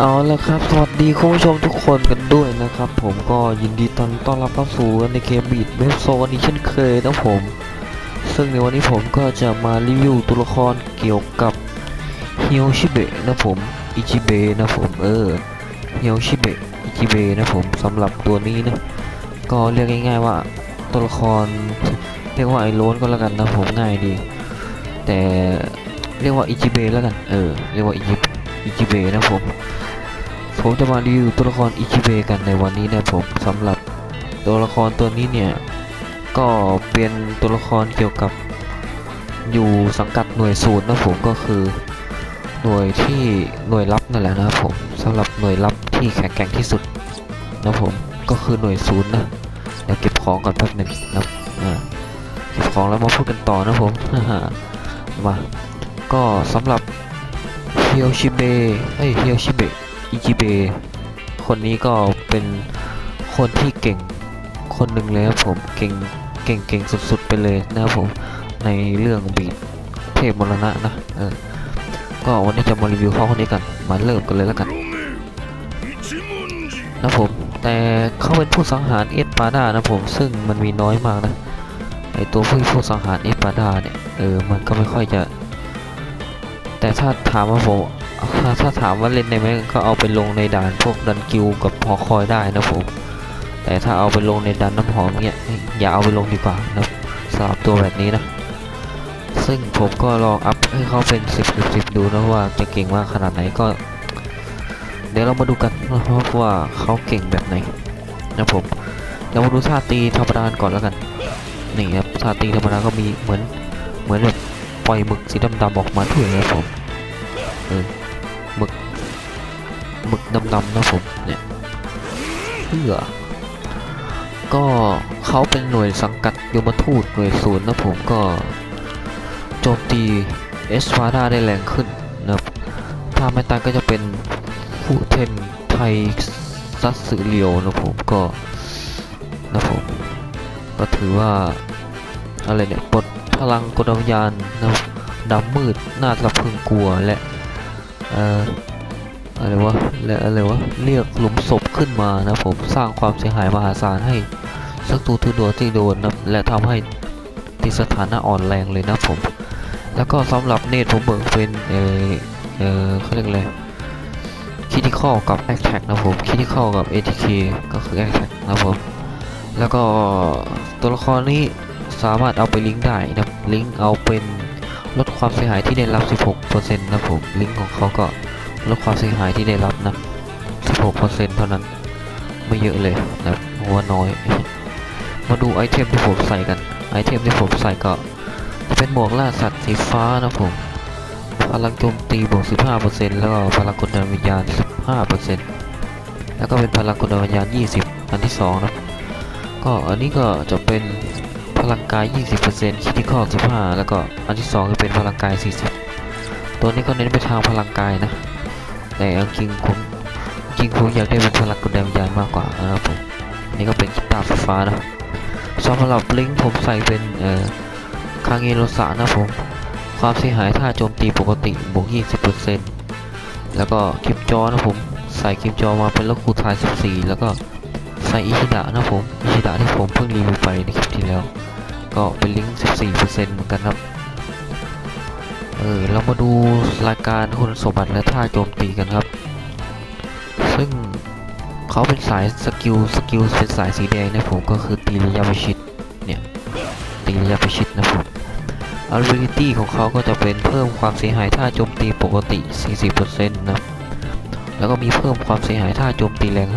เอาละครับ สวัสดีคุณผู้ชมทุกคนกันด้วยนะครับ ผมก็ยินดีต้อนต้อนรับเข้าสู่ในเกมบีดเวฟโซนนี้เช่นเคยนะผม ซึ่งในวันนี้ผมก็จะมารีวิวตัวละครเกี่ยวกับเฮียวชิเบะนะผม อิจิเบะนะผมเออเฮียวชิเบะ อิจิเบะนะผมสำหรับตัวนี้นะ ก็เรียกง่าย ๆว่าตัวละครเรียกว่าไอ้โล้นก็แล้วกันนะผมง่ายดี แต่เรียกว่าอิจิเบะแล้วกัน เออ เรียกว่าอิจิอิจิเบะนะผม ผมจะมารีวิวตัวละครอิจิเบะกันในวันนี้นะผมสำหรับตัวละครตัวนี้เนี่ย ก็เป็นตัวละครเกี่ยวกับอยู่สังกัดหน่วยศูนย์นะผมก็คือ หน่วยที่หน่วยลับนั่นแหละนะผมสำหรับหน่วยลับที่แข็งแกร่งที่สุดนะผมก็คือหน่วยศูนย์นะเดี๋ยวเก็บของก่อนแป๊บหนึ่งนะเก็บของแล้วมาพูดกันต่อนะผมมาก็สำหรับเฮียวชิเบะเอ้ยเฮียวชิเบะ อิจิเบคนนี้ก็เป็นคนที่เก่งคนหนึ่งเลยครับผมเก่งเก่งเก่งสุดๆไปเลยนะครับผมในเรื่องบีดเทพมรณะนะเออก็วันนี้จะมารีวิวเขาคนนี้กันมาเริ่มกันเลยแล้วกันนะผมแต่เขาเป็นผู้สังหารเอสปาดานะผมซึ่งมันมีน้อยมากนะไอตัวผู้ผู้สังหารเอสปาดาเนี่ยเออมันก็ไม่ค่อยจะ แต่ถ้าถามว่าผม ถ้าถามว่าเล่นได้ไหมก็เอาไปลงในด่านพวกดันกิวกับพอคอยได้นะผม แต่ถ้าเอาไปลงในดันน้ำหอมเงี้ยอย่าเอาไปลงดีกว่านะสำหรับตัวแบบนี้นะ ซึ่งผมก็ลองอัพให้เขาเป็น 10 10 10ดูนะว่าจะเก่งมากขนาดไหนก็ เดี๋ยวเรามาดูกันนะครับว่าเขาเก่งแบบไหนนะผมเรามาดูท่าตีธรรมดาก่อนแล้วกัน นี่ครับท่าตีธรรมดาก็มีเหมือนเหมือนแบบปล่อยหมึกสีดำๆออกมาด้วยนะผมเออ หมึกดำๆนะผมเนี่ยเพื่อก็เขาเป็นหน่วยสังกัดยมทูตหน่วยศูนย์นะผมก็โจมตีเอสวาดาได้แรงขึ้นนะครับถ้าไม่ตายก็จะเป็นผู้เทนไทซัตสึเรียวนะผมก็นะผมก็ถือว่าอะไรเนี่ยปลดพลังกดวิญญาณนะดำมืดน่าสะพึงกลัวและเอ่อ อะไรวะและอะไรวะเรียกหลุมศพขึ้นมานะผมสร้างความเสียหายมหาศาลให้ศัตรูทุกตัวที่โดนนะและทำให้ติดสถานะอ่อนแรงเลยนะผม แล้วก็สำหรับเนตผมเบิกเป็นเออเออเขาเรียกอะไรคิติคอลกับแอคแท็กนะผมคิติคอลกับ ATK ก็คือแอคแท็กนะผมแล้วก็ตัวละครนี้สามารถเอาไปลิงก์ได้นะลิงก์เอาเป็นลดความเสียหายที่ได้รับ 16%นะผมลิงก์ของเขาก็ ลดความเสียหายที่ได้รับนะ16%เท่านั้นไม่เยอะเลยนะเพราะว่าน้อย มาดูไอเทมที่ผมใส่กัน ไอเทมที่ผมใส่ก็เป็นหมวกล่าสัตว์สีฟ้านะผม พลังโจมตีบวก 15%แล้วก็พลังกดดันวิญญาณ 15%แล้วก็เป็นพลังกดดันวิญญาณ 20 อันที่ 2 นะ ก็อันนี้ก็จะเป็นพลังกาย 20%คิดที่ข้อ15 แล้วก็อันที่2คือเป็นพลังกาย 40 ตัวนี้ก็เน้นไปทางพลังกายนะ แต่เอาจริงผมจริงผมอยากได้เป็นพลังกดดันวิญญาณมากกว่านะครับผมนี่ก็เป็นกีตาร์ไฟฟ้านะสำหรับลิงผมใส่เป็นเอ่อคางเงโรสานะผมความเสียหายถ้าโจมตีปกติบวก 20%แล้วก็คลิปจอนะผมใส่คลิปจอมาเป็นลคูทาย 14 แล้วก็ใส่อิชิดะนะผมอิชิดะที่ผมเพิ่งรีวิวไปในคลิปที่แล้ว ก็เป็นลิงก์ 14%เหมือนกันครับ เออเรามาดูรายการคุณสมบัติและท่าโจมตีกันครับ ซึ่งเขาเป็นสายสกิลสกิลเป็นสายสีแดงนะผมก็คือตีระยะประชิดเนี่ยตีระยะประชิดนะผม ability ของเขาก็จะเป็นเพิ่มความเสียหายท่าโจมตีปกติ 40%นะแล้วก็มีเพิ่มความเสียหายท่าโจมตีแรง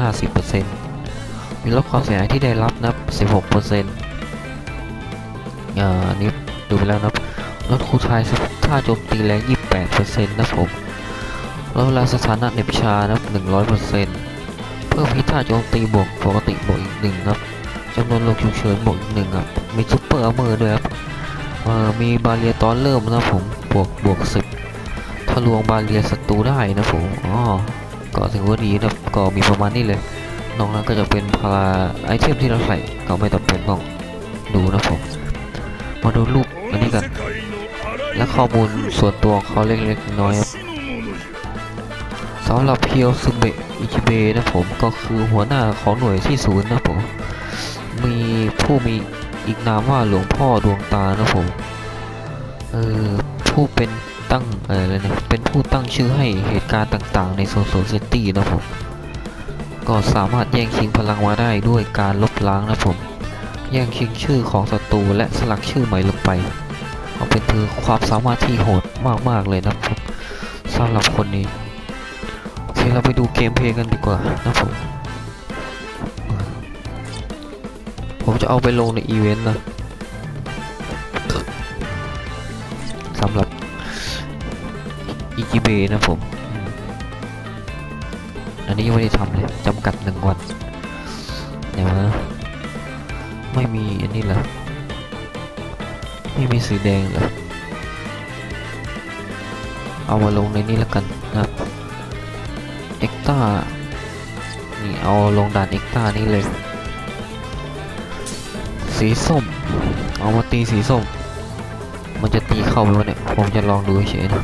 50%มีลดความเสียหายที่ได้รับนะ16%อ่านนี้ดูไปแล้วนะ ลดคูณทายท่าโจมตีแรง 28%นะผมลดเวลาสถานะเน็บชานะ100%เพิ่มพิท่าโจมตีบวกปกติบวกอีกหนึ่งครับจำนวนโลฉุกเฉินบวกอีกหนึ่งครับ มีซุปเปอร์อัมเมอร์ด้วยครับมีบาเรียตอนเริ่มนะผมบวกบวก10ทะลวงบาเรียศัตรูได้นะผมอ๋อก็ถือว่าดีนะก็มีประมาณนี้เลย นอกนั้นก็จะเป็นพาราไอเทมที่เราใส่ก็ไม่ต้องเป็นต้องดูนะผม มาดูรูปอันนี้กัน และข้อมูลส่วนตัวของเขาเล็กๆน้อยครับสำหรับเพียวซึเบะอิจิเบะนะผมก็คือหัวหน้าของหน่วยที่ศูนย์นะผม มีผู้มีอีกนามว่าหลวงพ่อดวงตานะผมเออผู้เป็นตั้งอออะไรนะเป็นผู้ตั้งชื่อให้เหตุการณ์ต่างๆ ในโซโซเซตี้นะผม ก็สามารถแย่งชิงพลังมาได้ด้วยการลบล้างนะผม แย่งชิงชื่อของศัตรูและสลักชื่อใหม่ลงไป เอาเป็นคือความสามารถที่โหดมากๆเลยนะครับสำหรับคนนี้ โอเคเราไปดูเกมเพลย์กันดีกว่านะผมผมจะเอาไปลงในอีเวนต์นะสำหรับอีกิเบนะผมอืมอันนี้ยังไม่ได้ทำเลยจำกัดหนึ่งวันเดี๋ยวนะไม่มีอันนี้เหรอ ไม่มีสีแดงเหรอเอามาลงในนี้แล้วกันนะครับเอ็กต้านี่เอาลงด่านเอ็กต้านี้เลย สีส้ม เอามาตีสีส้ม มันจะตีเข้าไหมวะเนี่ย ผมจะลองดูเฉยนะ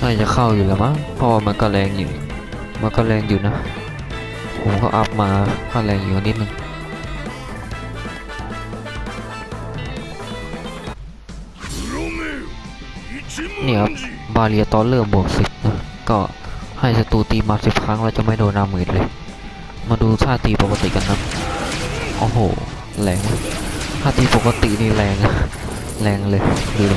น่าจะเข้าอยู่แล้วมั้งเพราะมันก็แรงอยู่ มันก็แรงอยู่นะ ผมก็อัพมาก็แรงอยู่นิดนึงนี่ครับบาเรียตอนเริ่มบวกสิบนะก็ให้ศัตรูตีมาสิบครั้งเราจะไม่โดนนามืดเลย มาดูท่าตีปกติกันนะโอ้โหแรงนะท่าตีปกตินี่แรงอะแรงเลยดูดิ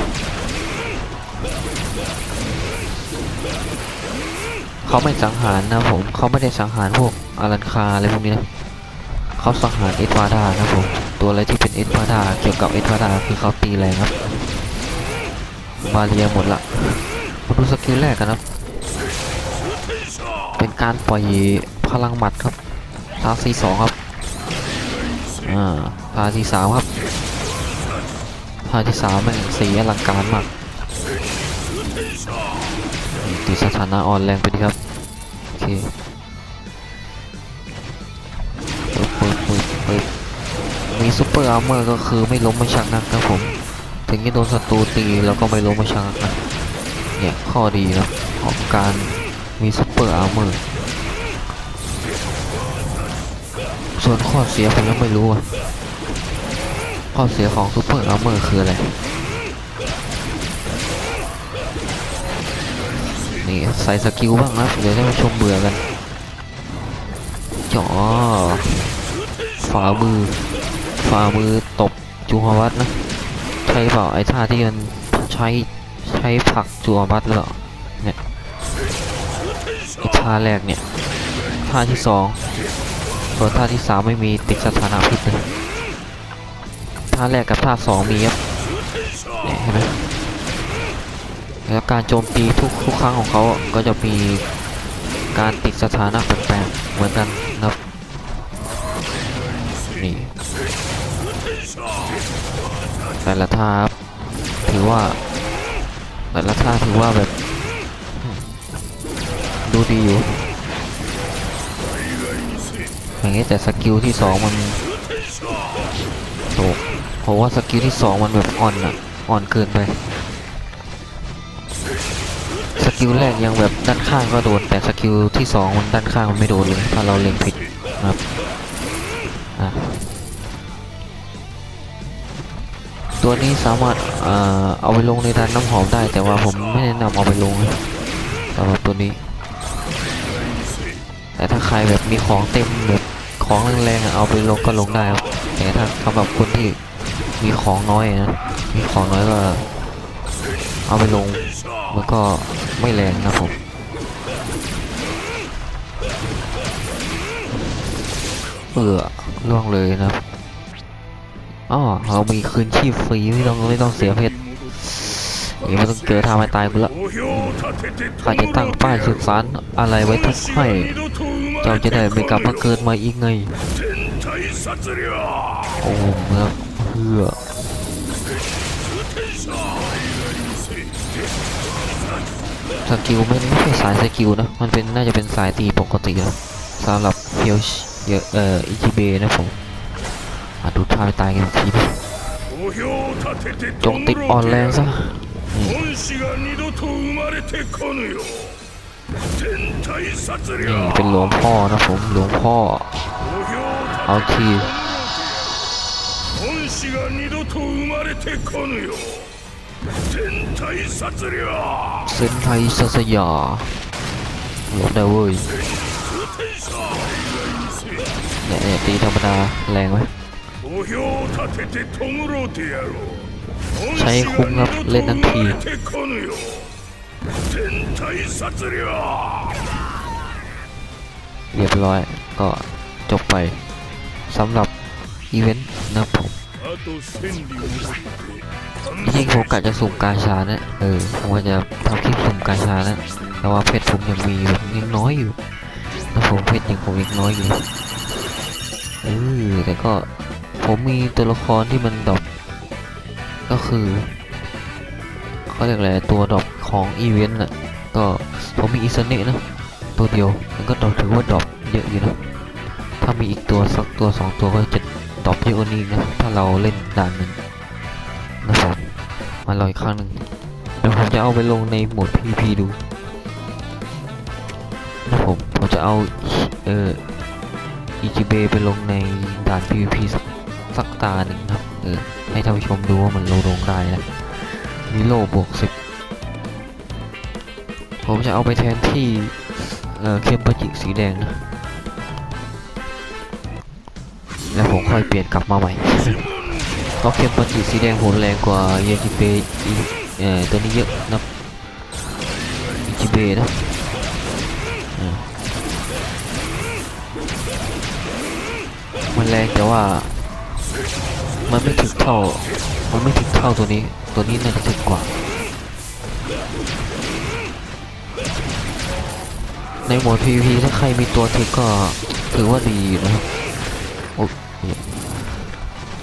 เขาไม่สังหารนะผมเขาไม่ได้สังหารพวกอารันคาอะไรพวกนี้นะเขาสังหารเอ็ดวาดานะผมตัวอะไรที่เป็นเอ็ดวาดาเกี่ยวกับเอ็ดวาดาคือเขาตีแรงครับบาเรียหมดละมาดูสกิลแรกกันครับ เป็นการปล่อยพลังหมัดครับทาสีสองครับอ่าทาสีสามครับทาที่สามแม่งสีอลังการมาก นี่ตีสถานะอ่อนแรงไปดีครับ โอเคปึ๊บปึ๊บปึ๊บมีซูเปอร์อาร์เมอร์ก็คือไม่ล้มไม่ชักนะครับผม ถึงจะโดนศัตรูตีแล้วก็ไม่ล้มไม่ชักนะเนี่ยข้อดีนะของการมีซุปเปอร์อาร์เมอร์ส่วนข้อเสียผมยังไม่รู้อะข้อเสียของซุปเปอร์อาร์เมอร์คืออะไร นี่ใส่สกิลบ้างนะเดี๋ยวได้มาชมเบื่อกันจ่อฝ่ามือฝ่ามือตบจูฮวัตนะใช่เปล่าไอ้ท่าที่มันใช้ใช้ผลักจูฮวัตหรือเปล่าเนี่ยไอ้ท่าแรกเนี่ยท่าที่สองส่วนท่าที่สามไม่มีติดสถานะพิษเลยท่าแรกกับท่าสองมีครับเนี่ยเห็นไหม แล้วการโจมตีทุกทุกครั้งของเขาก็จะมีการติดสถานะแปลกๆเหมือนกันนะครับนี่แต่ละท่าถือว่าแต่ละท่าถือว่าแบบ ดูดีอยู่อย่างนี้แต่สกิลที่สองมันตกเพราะว่าสกิลที่สองมันแบบอ่อนอะอ่อนเกินไป กิลแรกยังแบบด้านข้างก็โดน แต่สกิลที่สองมันด้านข้างมันไม่โดนเลยถ้าเราเล็งผิดนะครับตัวนี้สามารถเอาไปลงในดันน้ำหอมได้ แต่ว่าผมไม่แนะนำเอาไปลงสำหรับตัวนี้ แต่ถ้าใครแบบมีของเต็มแบบของแรงๆเอาไปลงก็ลงได้ครับแต่ถ้าสำหรับคนที่มีของน้อยนะมีของน้อยก็เอาไปลง มันก็ไม่แรงนะผมเออล่วงเลยนะอ๋อเรามีคืนชีพฟรีไม่ต้องไม่ต้องเสียเพชรอย่างนี้ไม่ต้องเจอทางไม่ตายกูละใครจะตั้งป้ายสุสานอะไรไว้ทุกให้เจ้าจะได้ไม่กลับมาเกิดมาอีกไงโอ้โหครับเพื่อ สกิลไม่ใช่สายสกิลนะ มันเป็นน่าจะเป็นสายตีปกติแล้วสำหรับเฮลเยอะเอ่ออิจิเบนะผมมาดูท่าไปตายกันทีจงติดออนแรงซะนี่เป็นหลวงพ่อนะผมหลวงพ่อเอาทีเซน ไทยสัสยาหลบได้เว้ยเนี่ยเนี่ยตีธรรมดาแรงไหมใช้คุ้มครับเล่นทั้งทีเรียบร้อยก็จบไปสำหรับอีเวนต์นะผม ยิ่งผมกะจะสุ่มกาชานะเออผมก็จะทำคลิปสุ่มกาชานะแต่ว่าเพชรผมยังมียังน้อยอยู่แล้วผมเพชรยังผมยังน้อยอยู่เออแต่ก็ผมมีตัวละครที่มันดอกก็คือเขาเรียกอะไรตัวดอกของอีเวนต์น่ะก็ผมมีอิสเนะนะตัวเดียวมันก็ถือว่าดอกเยอะอยู่นะถ้ามีอีกตัวสักตัวสองตัวก็จะ ดรอปเยอะกว่านี้นะถ้าเราเล่นด่านหนึ่งนะครับมาลองอีกครั้งหนึ่งเดี๋ยวผมจะเอาไปลงในโหมด PVP ดูนะผมผมจะเอาเอ่อ EGB ไปลงในด่าน PVP สักสักตาหนึ่งนะครับเออให้ท่านผู้ชมดูว่ามันลงลงได้นะมีโลบวกสิบผมจะเอาไปแทนที่เอ่อเคมปจิสีแดงนะ แล้วผมค่อยเปลี่ยนกลับมาใหม่เพราะเข็มปฏิสีแดงโหดแรงกว่าเยจิเบอีเอ่อตัวนี้เยอะนะอิจิเบนะมันแรงแต่ว่า มันไม่ถึงเท่า มันไม่ถึงเท่าตัวนี้ ตัวนี้น่าจะถึงกว่า ในโหมด PVP ถ้าใครมีตัวถึงก็ถือว่าดีอยู่นะครับ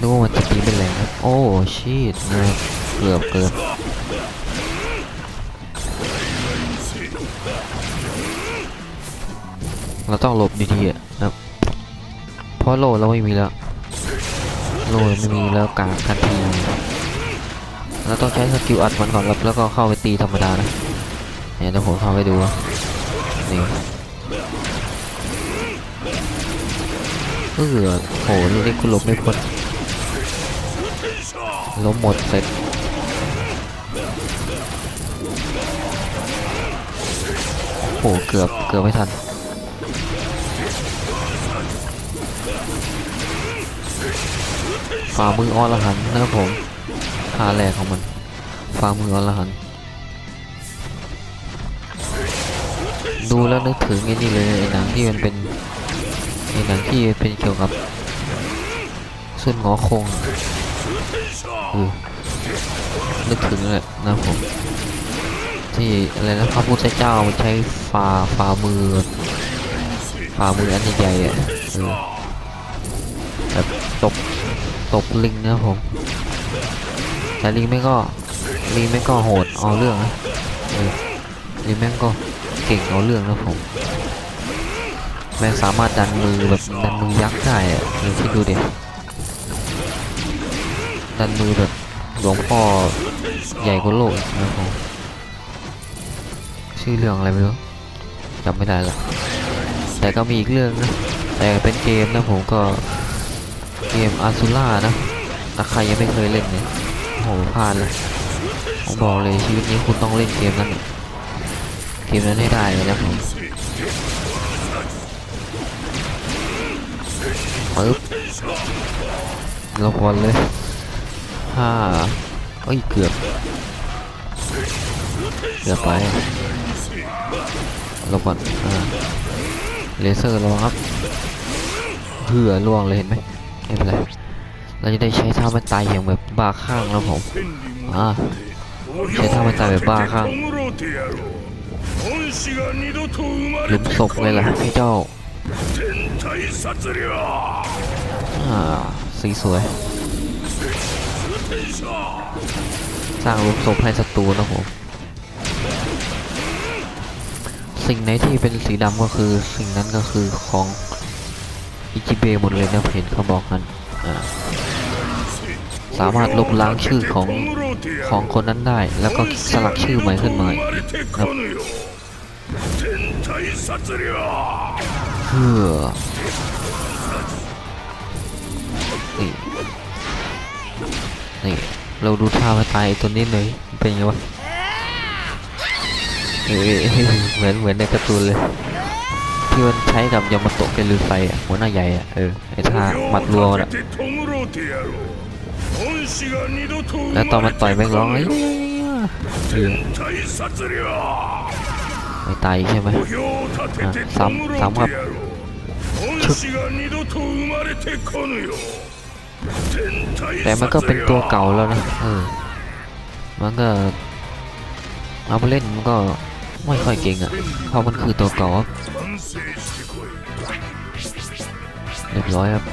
นึกว่ามันจะตีเป็นแรงนะโอ้ชีตนะเกือบเกือบเราต้องหลบดีๆอะนะครับ เพราะโลเราไม่มีแล้ว โลไม่มีแล้วกางทันทีเราต้องใช้สกิลอัดมันก่อนแล้วแล้วก็เข้าไปตีธรรมดานะเนี่ยเดี๋ยวผมเข้าไปดูนี่เออโหนี่นี่คุณหลบไม่พ้น ล้มหมดเสร็จโอ้โหเกือบเกือบไม่ทันฝ่ามืออรหันนะครับผมท่าแรกของมันฝ่ามืออรหันดูแล้วนึกถึงไอ้นี่เลยไอ้หนังที่มันเป็นไอ้หนังที่เป็นเกี่ยวกับสุนงอคง เออนึกถึงเลยนะผม ที่อะไรนะพระพุทธเจ้ามันใช้ฝ่าฝ่ามือฝ่ามืออันใหญ่ๆอะเออแบบตบตบลิงนะผมแต่ลิงไม่ก็ลิงไม่ก็โหดเอาเรื่องนะลิงแม่งก็เก่งเอาเรื่องนะผมแม่งสามารถดันมือแบบดันมือยักษ์ได้อะเออคิดดูเดิ ดันมือแบบหลวงพ่อใหญ่กว่าโลกนะครับผมชื่อเรื่องอะไรไม่รู้จำไม่ได้ละแต่ก็มีอีกเรื่องนะแต่เป็นเกมนะผมก็เกมอาซูล่านะถ้าใครยังไม่เคยเล่นเนี่ยโหพลาดเลยผมบอกเลยชีวิตนี้คุณต้องเล่นเกมนั้นเกมนั้นให้ได้เลยนะผมปึ๊บเราบอลเลย ห้าเอ้ยเกือบเกือบไปรงก่อนเลเซอร์ลงครับเผื่อล่วงเลยเห็นไหมไม่เป็นไรเราจะได้ใช้ท่ามันตายอย่างแบบบ้าข้างแล้วผมอาใช้ท่ามันตายแบบบ้าข้างหลุมศพเลยล่ะพี่เจ้าอ่าสีสวย สร้างลูมศพให้ศัตรูนะผม สิ่งไหนที่เป็นสีดำก็คือสิ่งนั้นก็คือของอิจิเบะหมดเลยนะเห็นเขาบอกกันสามารถลบล้างชื่อของของคนนั้นได้ แล้วก็สลักชื่อใหม่ขึ้นมาครับเพื่อ นี่เราดูท่ามาตายตัวนี้เลยเป็นไงวะเฮ้ยเหมือนเหมือนในกระตูนเลยที่มันใช้กับยามาโตะเป็นลือไฟอะหัวหน้าใหญ่อะเออไอ้ท่ามัดรัวน่ะแล้วตอนมันต่อยแม่งร้องเลยไม่ตายใช่ไหมซ้ำซ้ำครับ แต่มันก็เป็นตัวเก่าแล้วนะเออมันก็เอาไปเล่นมันก็ไม่ค่อยเก่งอะ่ะเพราะมันคือตัวเก่าครับเรียบร้อยครับ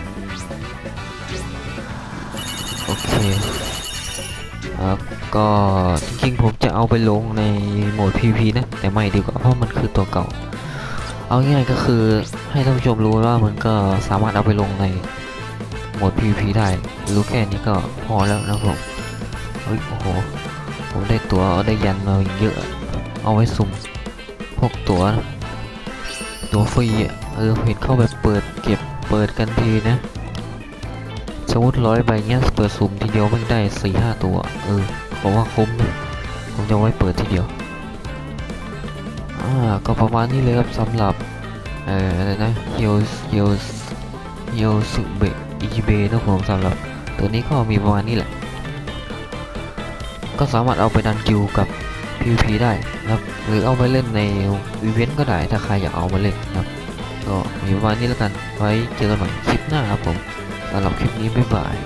โอเคครับก็จริงๆผมจะเอาไปลงในโหมด PVP นะ แต่ไม่ดีกว่าเพราะมันคือตัวเก่า เอาง่ายก็คือให้ท่านผู้ชมรู้ว่ามันก็สามารถเอาไปลงใน หมด PVP ได้ รู้แค่นี้ก็พอแล้วนะผมเฮ้ยโอ้โห ผมได้ตัวได้ยันมาเยอะ เอาไว้สุ่มพวกตัว ตัวฟรีอะเออเห็นเข้าแบบเปิดเก็บเปิดกันทีนะ สมมติร้อยใบเงี้ยเปิดสุ่มทีเดียวไม่ได้สี่ห้าตัว เออผมว่าคุ้มนะผมจะไว้เปิดทีเดียว อ่า ก็ประมาณนี้เลยครับสำหรับ เอ่ออะไรนะเฮียวเฮียวเฮียวสุเบะ อิจิเบะนะผมสำหรับตัวนี้ก็มีประมาณนี้แหละ ก็สามารถเอาไปดันกิวกับ PVP ได้นะครับหรือเอาไปเล่นในอีเวนต์ก็ได้ถ้าใครอยากเอามาเล่นนะครับ ก็มีประมาณนี้แล้วกันไว้เจอกันใหม่คลิปหน้าครับผมสำหรับคลิปนี้บ๊ายบาย